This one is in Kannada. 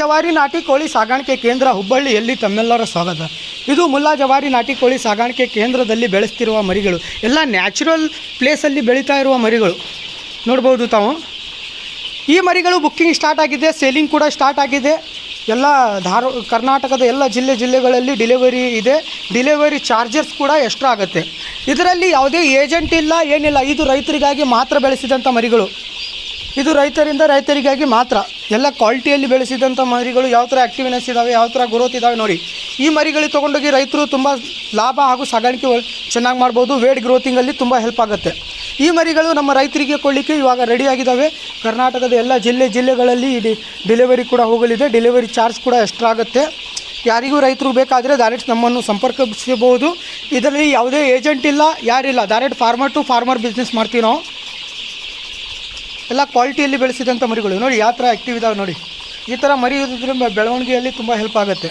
ಜವಾರಿ ನಾಟಿ ಕೋಳಿ ಸಾಗಾಣಿಕೆ ಕೇಂದ್ರ ಹುಬ್ಬಳ್ಳಿಯಲ್ಲಿ ತಮ್ಮೆಲ್ಲರ ಸ್ವಾಗತ. ಇದು ಮುಲ್ಲಾ ಜವಾರಿ ನಾಟಿ ಕೋಳಿ ಸಾಗಾಣಿಕೆ ಕೇಂದ್ರದಲ್ಲಿ ಬೆಳೆಸ್ತಿರುವ ಮರಿಗಳು. ಎಲ್ಲ ನ್ಯಾಚುರಲ್ ಪ್ಲೇಸಲ್ಲಿ ಬೆಳೀತಾ ಇರುವ ಮರಿಗಳು. ನೋಡ್ಬೋದು ತಾವು. ಈ ಮರಿಗಳು ಬುಕ್ಕಿಂಗ್ ಸ್ಟಾರ್ಟ್ ಆಗಿದೆ, ಸೇಲಿಂಗ್ ಕೂಡ ಸ್ಟಾರ್ಟ್ ಆಗಿದೆ. ಎಲ್ಲ ಧಾರ, ಕರ್ನಾಟಕದ ಎಲ್ಲ ಜಿಲ್ಲೆ ಜಿಲ್ಲೆಗಳಲ್ಲಿ ಡಿಲೆವರಿ ಇದೆ. ಡಿಲೆವರಿ ಚಾರ್ಜಸ್ ಕೂಡ ಎಷ್ಟು ಆಗುತ್ತೆ. ಇದರಲ್ಲಿ ಯಾವುದೇ ಏಜೆಂಟ್ ಇಲ್ಲ, ಏನಿಲ್ಲ. ಇದು ರೈತರಿಗಾಗಿ ಮಾತ್ರ ಬೆಳೆಸಿದಂಥ ಮರಿಗಳು. ಇದು ರೈತರಿಂದ ರೈತರಿಗಾಗಿ ಮಾತ್ರ. ಎಲ್ಲ ಕ್ವಾಲಿಟಿಯಲ್ಲಿ ಬೆಳೆಸಿದಂಥ ಮರಿಗಳು ಯಾವ ಥರ ಆ್ಯಕ್ಟಿವ್ನೆಸ್ ಇದ್ದಾವೆ ಯಾವ ಥರ ಗ್ರೋತ್ ಇದ್ದಾವೆ ನೋಡಿ. ಈ ಮರಿಗಳಿಗೆ ತೊಗೊಂಡೋಗಿ ರೈತರು ತುಂಬ ಲಾಭ ಹಾಗೂ ಸಾಗಾಣಿಕೆ ಚೆನ್ನಾಗಿ ಮಾಡ್ಬೋದು, ವೇಡ್ ಗ್ರೋತಿಂಗಲ್ಲಿ ತುಂಬ ಹೆಲ್ಪ್ ಆಗುತ್ತೆ. ಈ ಮರಿಗಳು ನಮ್ಮ ರೈತರಿಗೆ ಕೊಡಲಿಕ್ಕೆ ಇವಾಗ ರೆಡಿಯಾಗಿದ್ದಾವೆ ಕರ್ನಾಟಕದ ಎಲ್ಲ ಜಿಲ್ಲೆ ಜಿಲ್ಲೆಗಳಲ್ಲಿ ಡಿ ಡೆಲಿವರಿ ಕೂಡ ಹೋಗಲಿದೆ. ಡೆಲಿವರಿ ಚಾರ್ಜ್ ಕೂಡ ಎಕ್ಸ್ಟ್ರಾ ಆಗುತ್ತೆ. ಯಾರಿಗೂ ರೈತರು ಬೇಕಾದರೆ ಡೈರೆಕ್ಟ್ ನಮ್ಮನ್ನು ಸಂಪರ್ಕಿಸಬಹುದು ಇದರಲ್ಲಿ ಯಾವುದೇ ಏಜೆಂಟ್ ಇಲ್ಲ, ಯಾರಿಲ್ಲ. Direct farmer to farmer business ಮಾಡ್ತೀವಿ ನಾವು. ಎಲ್ಲ ಕ್ವಾಲಿಟಿಯಲ್ಲಿ ಬೆಳೆಸಿದಂಥ ಮರಿಗಳು. ನೋಡಿ, ಯಾವ ಥರ ಆ್ಯಕ್ಟಿವ್ ಇದಾವೆ ನೋಡಿ. ಈ ಥರ ಮರಿ ಇರೋದ್ರಿಂದ ಬೆಳವಣಿಗೆಯಲ್ಲಿ ತುಂಬ ಹೆಲ್ಪ್ ಆಗುತ್ತೆ.